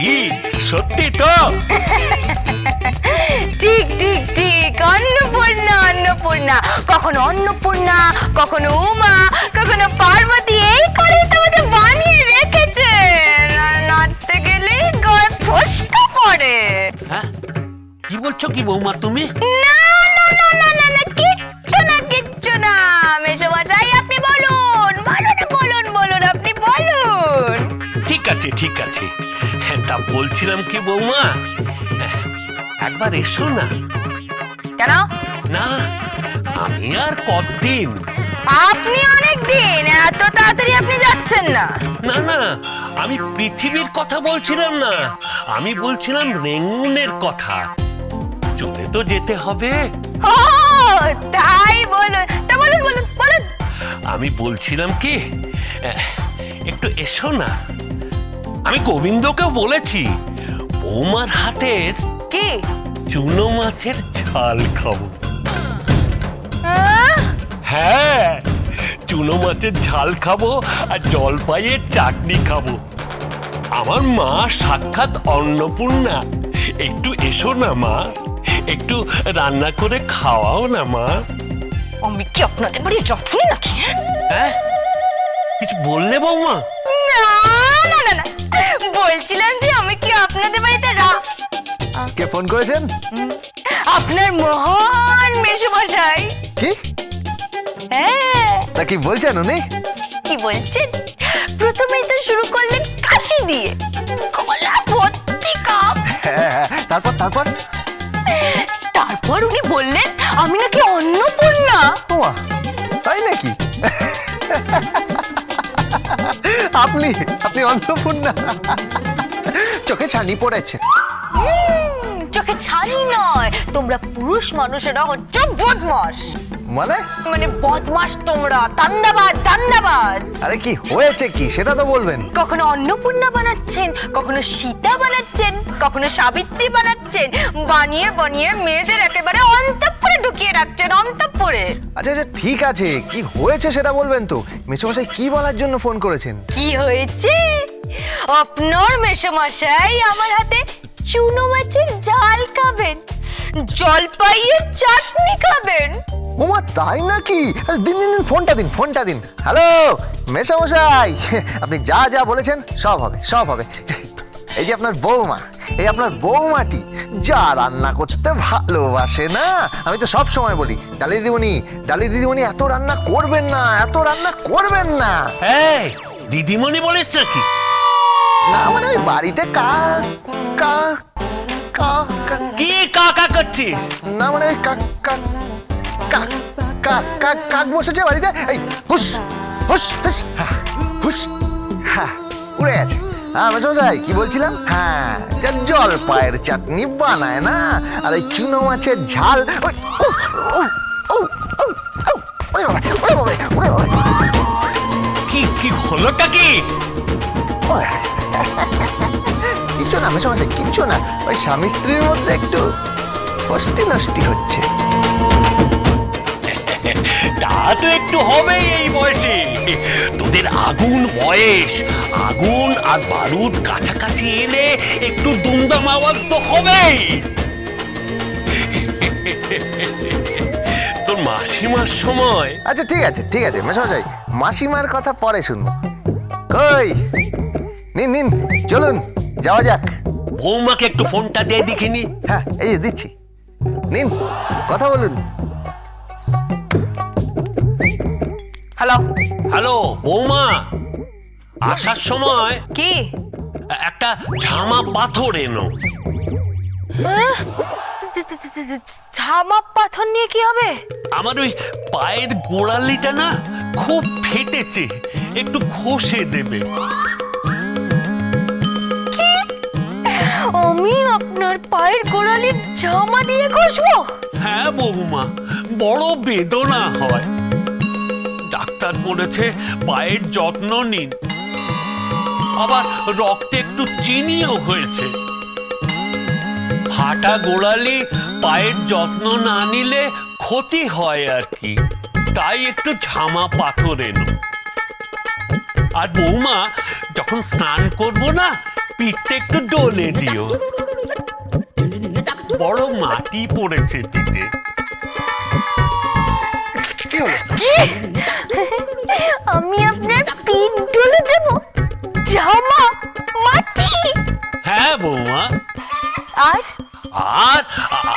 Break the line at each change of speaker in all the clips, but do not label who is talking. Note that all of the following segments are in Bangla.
কি? সত্যি তো?
ঠিক ঠিক ঠিক। অন্নপূর্ণা অন্নপূর্ণা। কখনো অন্নপূর্ণা কখনো উমা কখনো পার্বতী এই করে তোমাকে বানিয়ে রেখেছে। আর নাচতে গেলে গায়ে ফসকা পড়ে।
হ্যাঁ? কি বলছো কি বৌমা তুমি?
না না না না না না কিচ্ছু না কিচ্ছু না। মেসোমশাই আপনি বলুন বলুন বলুন বলুন আপনি বলুন।
ঠিক আছে ঠিক আছে। তা বলছিলাম কি বৌমা? একবার এসো না।
কেন?
না আমি আর কতদিন?
আপনি অনেক দিন এত তাড়াতাড়ি আপনি যাচ্ছেন না।
না না আমি পৃথিবীর কথা বলছিলাম না। আমি বলছিলাম রেঙ্গুনের কথা। চলে তো যেতে হবে।
ও তাই বলুন তা বলুন বলুন বলুন।
আমি বলছিলাম কি একটু এসো না। আমি গোবিন্দকেও বলেছি বৌমার হাতের
কি?
চুনো মাছের ঝাল খাব। হ্যাঁ চুনো মাছের ঝাল খাব আর জলপাইয়ের চাটনি খাব। আমার মা সাক্ষাৎ অন্নপূর্ণা। একটু এসো না মা। একটু রান্না করে খাওয়াও না মা।
আমি কি আপনাদের বাড়ির যত্নী নাকি হ্যাঁ?
হ্যাঁ? কিছু বললে বৌমা?
না না না না। বলছিলাম যে আমি কি আপনাদের বাড়িতে রা
কে ফোন করেছেন?
আপনার মহান মেসোমশাই।
কি?
হ্যাঁ।
তা কি বলছেন উনি?
কি বলছেন? প্রথমেই তো শুরু করলেন কাশি দিয়ে। গলা ভর্তি কাপ।
হ্যাঁ, হ্যাঁ, তারপর তারপর?
তারপর উনি বললেন আমি নাকি অন্নপূর্ণা।
ওমা তাই নাকি? আপনি আপনি অন্নপূর্ণা। চোখে ছানি পড়েছে।
চোখে ছানি নয়। তোমরা পুরুষ মানুষেরা হচ্ছে বদমাস
মানে?
মানে বদমাস তোমরা দান্দাবাজ দান্দাবাজ
আরে কি হয়েছে কি? সেটা তো বলবেন।
কখনো অন্নপূর্ণা বানাচ্ছেন কখনো সীতা বানাচ্ছেন কখনো সাবিত্রী বানাচ্ছেন বানিয়ে বানিয়ে মেয়েদের একেবারে অন্তঃপুরে ঢুকিয়ে রাখছেন অন্তঃপুরে।
আচ্ছা আচ্ছা ঠিক আছে। কি হয়েছে সেটা বলবেন তো? মেসোমশাই কি বলার জন্য ফোন করেছেন?
কি হয়েছে? আপনার মেশামশাই আমার হাতে চুনো মাছের জাল খাবেন। জলপাইয়ের চাটনি খাবেন?
ওমা তাই নাকি? দিন দিন দিন ফোনটা দিন ফোনটা দিন। হ্যালো মেসামশাই। আপনি যা যা বলেছেন সব হবে সব হবে। এই যে আপনার বৌমা এই আপনার বৌমাটি যা রান্না করতে ভালোবাসে না? আমি তো সব সময় বলি ডালি দিদিমণি ডালি দিদিমণি এত রান্না করবেন না এত রান্না করবেন না।
এই দিদিমণি বলিস নাকি?
না মানে ওই বাড়িতে কা কা কা কা-
কি কাকা করছিস?
না মানে ওই কাক কাক বসেছে বাড়িতে? এই হুস হুস হুস হুস হ্যাঁ উড়ে গেছে। হ্যাঁ মেসমশাই কি বলছিলাম? হ্যাঁ জল পায়ের চাটনি বানায় না? আর এই চুনো মাছের ঝাল ওই,
কি কি হলোটা কি
কিচ্ছু না মেসমশাই কিচ্ছু না। ওই স্বামী স্ত্রীর মধ্যে একটু ফষ্টি নষ্টি হচ্ছে।
তা তো একটু হবেই এই বয়সে। তোদের আগুন বয়স। আগুন আর বারুদ কাছাকাছি এলে একটু দুমদাম আওয়াজ তো হবেই। তোর মাসিমার সময়।
আচ্ছা ঠিক আছে ঠিক আছে মেশামশাই মাসিমার কথা পরে শুনব। ওই নিন নিন চলুন যাওয়া যাক।
বৌমাকে একটু ফোনটা দিয়ে দেখিনি।
হ্যাঁ এই যে দিচ্ছি। নিন কথা বলুন।
হ্যালো।
হ্যালো বৌমা। আসার সময়
কি?
একটা ঝামা পাথর এনো।
ঝ- ঝামা পাথর নিয়ে কি হবে?
আমার ওই পায়ের গোড়ালিটা না খুব ফেটেছে একটু ঘষে দেবে।
আমি আপনার পায়ের গোড়ালির জামা দিয়ে ঘষবো?
হ্যাঁ বৌমা, বড় বেদনা হয়। ডাক্তার বলেছে পায়ের যত্ন নিন। আবার রক্তে একটু চিনিও হয়েছে। ফাটা গোড়ালি পায়ের যত্ন না নিলে ক্ষতি হয় আর কি। তাই একটু ঝামা পাথর এনো। আর বৌমা, যখন স্নান করব না পিঠটা একটু ডলে দিও। বড় মাটি পড়েছে পিঠে।
আমি আপনার পিঠ ডলে দেব? জামা? মাটি?
হ্যাঁ বৌমা।
আর?
আর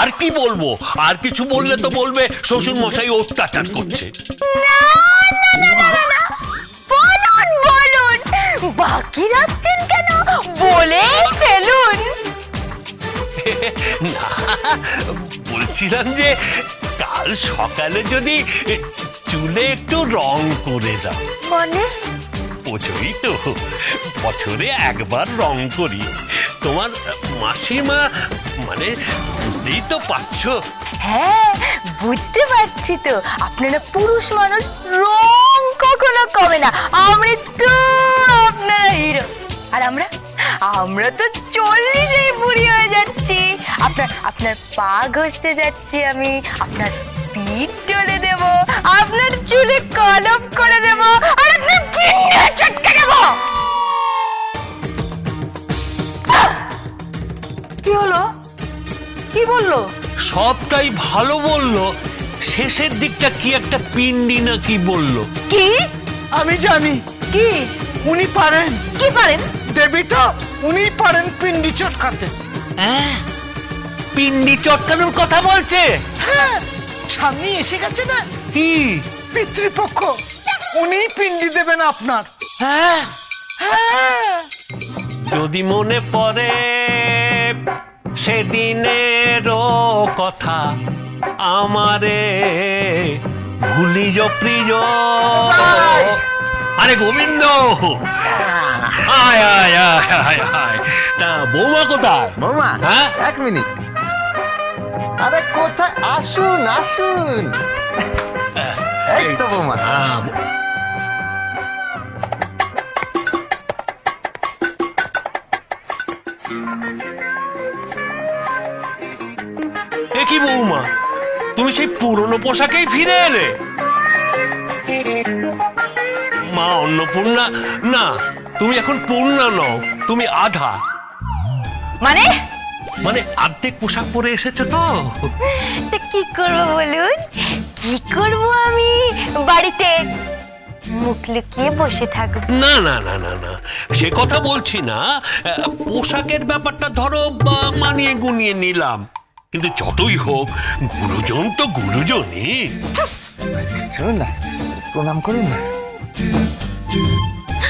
আর কি বলব? আর কিছু বললে তো বলবে শ্বশুর মশাই অত্যাচার করছে।
না না না বাকি রাখছেন কেন? বলেই ফেলুন।
না বলছিলাম যে কাল সকালে যদি চুলে একটু রং করে দাও।
মানে?
বোঝোই তো বছরে একবার রং করি। তোমার মাসিমা মানে বুঝতেই তো পারছ।
হ্যাঁ বুঝতে পারছি তো। আপনারা পুরুষ মানুষ রং কখনো কমে না। আমরা তো আপনারা হিরো আর আমরা? আমরা তো চল্লিশে বুড়ি হয়ে যাচ্ছি। আপনার আপনার পা ঘষতে যাচ্ছি আমি। আপনার পিঠ টলে দেব। আপনার চুলে কলপ করে দেব। আর আপনার পিঠে চটকে দেব। কি হলো? কি বলল?
সবটাই ভালো বলল। শেষের দিকটা কি একটা পিন্ডি না কি বলল।
কি?
আমি জানি।
কি?
উনি পারেন।
কি পারেন?
দেবী তো উনি পারেন পিন্ডি চটকাতে।
হ্যাঁ পিন্ডি চটকানোর কথা বলছে।
হ্যাঁ সামনে এসে গেছে না?
কি?
পিতৃপক্ষ উনি পিন্ডি দেবেন আপনার।
হ্যাঁ।
হ্যাঁ।
যদি মনে পড়ে সেদিনেরও কথা আমারে ভুলিজ প্রিয়। আরে গোবিন্দ! আয় আয় আয় আয় আয়। তা বৌমা কোথায়?
বৌমা
হ্যাঁ?
এক মিনিট। আরে কোথায়? আসুন আসুন। এই তো বৌমা।
এ কি বৌমা? তুমি সেই পুরনো পোশাকেই ফিরে এলে? মা অন্নপূর্ণা? না তুমি এখন পূর্ণা নও তুমি আধা।
মানে?
মানে অর্ধেক পোশাক পরে এসেছ তো।
তা কি করব বলুন? কি করব আমি? বাড়িতে মুখ লুকিয়ে বসে থাকব।
না না না না না সে কথা বলছি না। আহ, পোশাকের ব্যাপারটা ধরো বা মানিয়ে গুনিয়ে নিলাম। কিন্তু যতই হোক গুরুজন তো গুরুজনই।
শুনুন না প্রণাম করুন না।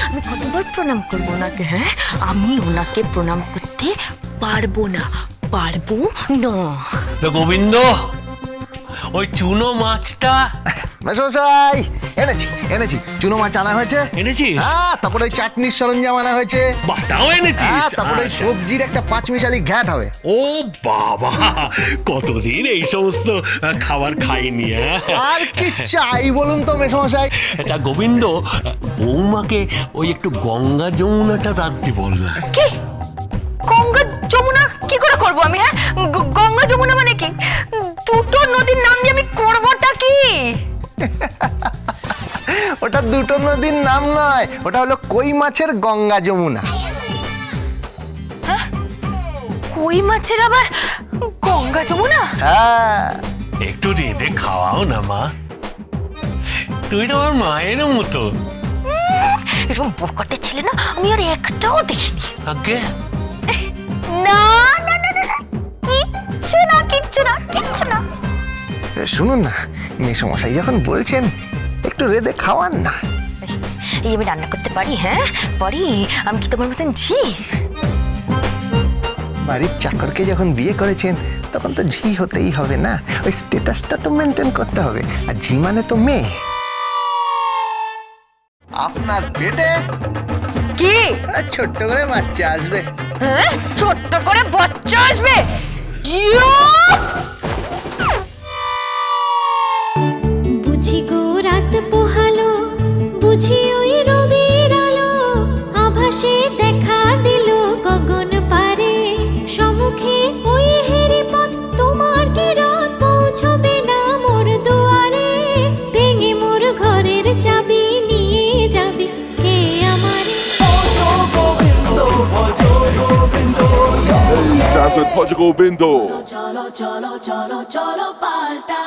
আমি কতবার প্রণাম করব ওনাকে হ্যাঁ? আমি ওনাকে প্রণাম করতে পারব না। পারব না।
তো গোবিন্দ ওই চুনো মাছটা
মেসমশাই এনেছি এনেছি। চুনো মাছ আনা হয়েছে।
এনেছিস?
হ্যাঁ তারপরে ওই চাটনির সরঞ্জাম আনা হয়েছে।
বাটাও এনেছিস?
হ্যাঁ তারপরে ওই
আচ্ছা।
সবজির একটা পাঁচ মিশালি ঘ্যাট হবে।
ও বাবা কতদিন এই সমস্ত আহ, খাবার খাইনি হ্যাঁ?
আর কি চাই বলুন তো মেসমশাই?
তা গোবিন্দ বৌমাকে ওই একটু গঙ্গা যমুনাটা রাখতে বল না।
কি?
ওটা দুটো নদীর নাম নয় ওটা হলো কই মাছের গঙ্গা যমুনা।
কই মাছের আবার গঙ্গা যমুনা?
হ্যাঁ।
একটু রেঁধে খাওয়াও না মা। তুই তো আমার মায়ের মতো।
এরকম বকাটে ছিল না আমি আর একটাও দেখিনি।
আগে
না না না না না, কিচ্ছু না কিচ্ছু না কিচ্ছু না।
শুনুন না মেসমশাই যখন বলছেন একটু রেঁধে খাওয়ান না।
এই আমি রান্না করতে পারি হ্যাঁ? পারি? আমি কি তোমার মতন ঝি?
বাড়ির চাকরকে যখন বিয়ে করেছেন তখন তো ঝি হতেই হবে না? ওই স্ট্যাটাসটা তো মেনটেন করতে হবে। আর ঝি মানে তো মেয়ে। আপনার পেটে?
কি?
ছোট্ট করে বাচ্চা আসবে।
হ্যাঁ? ছোট্ট করে বাচ্চা আসবে? ইয়ো!
বুঝি ওই রবির আলো আভাসে দেখা দিল গগন পারে সম্মুখে ওই হেরি পথ তোমার কি রাত পৌঁছবে না মোর দুয়ারে ভেঙে মোর ঘরের চাবি নিয়ে যাবি কে আমারে
Portugal Bindo.
cholo, cholo, cholo, cholo, palta.